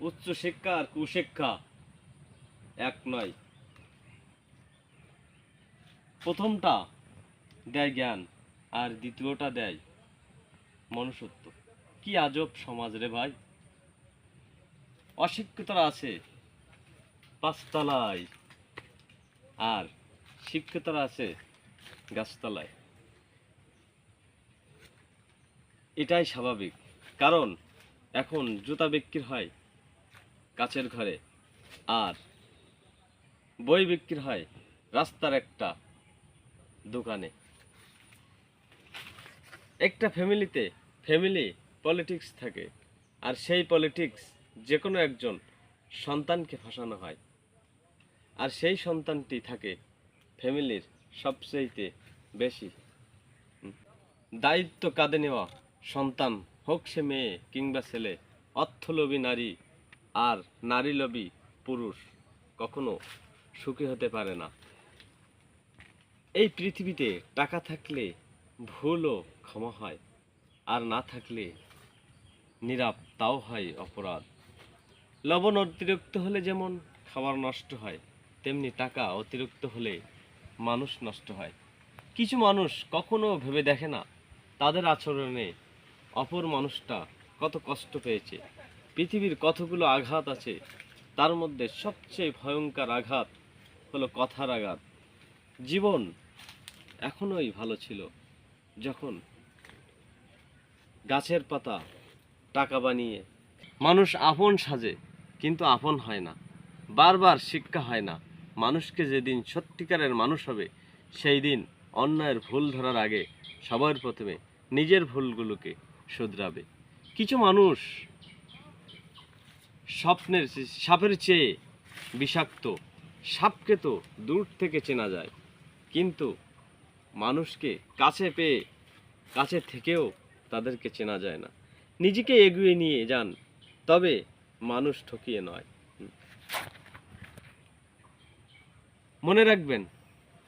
উচ্চ শিক্ষা আর কুশিক্ষা। এক নয়। প্রথমটা দেয় জ্ঞান আর দ্বিতীয়টা দেয় মনুষ্যত্ব। কি আজব সমাজ রে ভাই। অশিক্ষিতরা আছে পাঁচতলায় আর শিক্ষিতরা আছে গাছতলায়। এটাই স্বাভাবিক। কারণ এখন জুতা বিক্রি হয় কাছের ঘরে। আর বই বিক্রি হয় রাস্তার একটা দোকানে। একটা ফ্যামিলিতে ফ্যামিলি পলিটিক্স থাকে, আর সেই পলিটিক্স যে কোনো একজন সন্তানকে ফাঁসানো হয়। আর সেই সন্তানটি থাকে ফ্যামিলির সবচেয়েতে বেশি। দায়িত্ব কাঁধে নেওয়া সন্তান হোক সে মেয়ে কিংবা ছেলে, অর্থলোভী নারী আর নারীলোভী পুরুষ কখনো সুখী হতে পারে না। এই পৃথিবীতে টাকা থাকলে ভুলও ক্ষমা হয়, আর না থাকলে নিরাপ তাও হয় অপরাধ। লবণ অতিরিক্ত হলে যেমন খাবার নষ্ট হয়, তেমনি টাকা অতিরিক্ত হলে মানুষ নষ্ট হয়। কিছু মানুষ কখনো ভেবে দেখে না, তাদের আচরণে অপর মানুষটা কত কষ্ট পেয়েছে। পৃথিবীর কতগুলো আঘাত আছে, তার মধ্যে সবচেয়ে ভয়ঙ্কর আঘাত হলো কথার আঘাত। জীবন এখনোই ভালো ছিল যখন গাছের পাতা, টাকা বানিয়ে, মানুষ আপন সাজে, কিন্তু আপন হয় না। বারবার শিক্ষা হয় না, মানুষকে যেদিন সত্যিকারের মানুষ হবে, সেই দিন অন্যায়ের ভুল ধরার আগে সবার প্রথমে নিজের ভুলগুলোকে শুধরাবে। কিছু মানুষ স্বপ্নের সাপের চেয়ে বিষাক্ত। সাপকে তো দূর থেকে চেনা যায়। কিন্তু মানুষকে কাছে পেয়ে, কাছে থেকেও তাদেরকে চেনা যায় না। নিজেকে এগিয়ে নিয়ে যান, তবে মানুষ ঠকিয়ে নয়। মনে রাখবেন,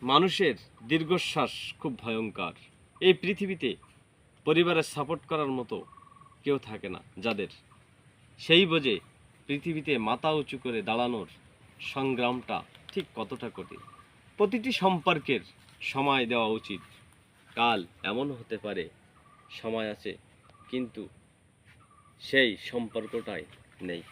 মানুষের দীর্ঘশ্বাস খুব ভয়ঙ্কর। এই পৃথিবীতে পরিবারের সাপোর্ট করার মতো কেউ থাকে না, যাদের। সেই বোঝে পৃথিবীতে মাথা উঁচু করে দাঁড়ানোর সংগ্রামটা ঠিক কতটা কঠিন? প্রতিটি সম্পর্কের সময় দেওয়া উচিত। কাল এমন হতে পারে, সময় আছে, কিন্তু সেই সম্পর্কটাই নেই।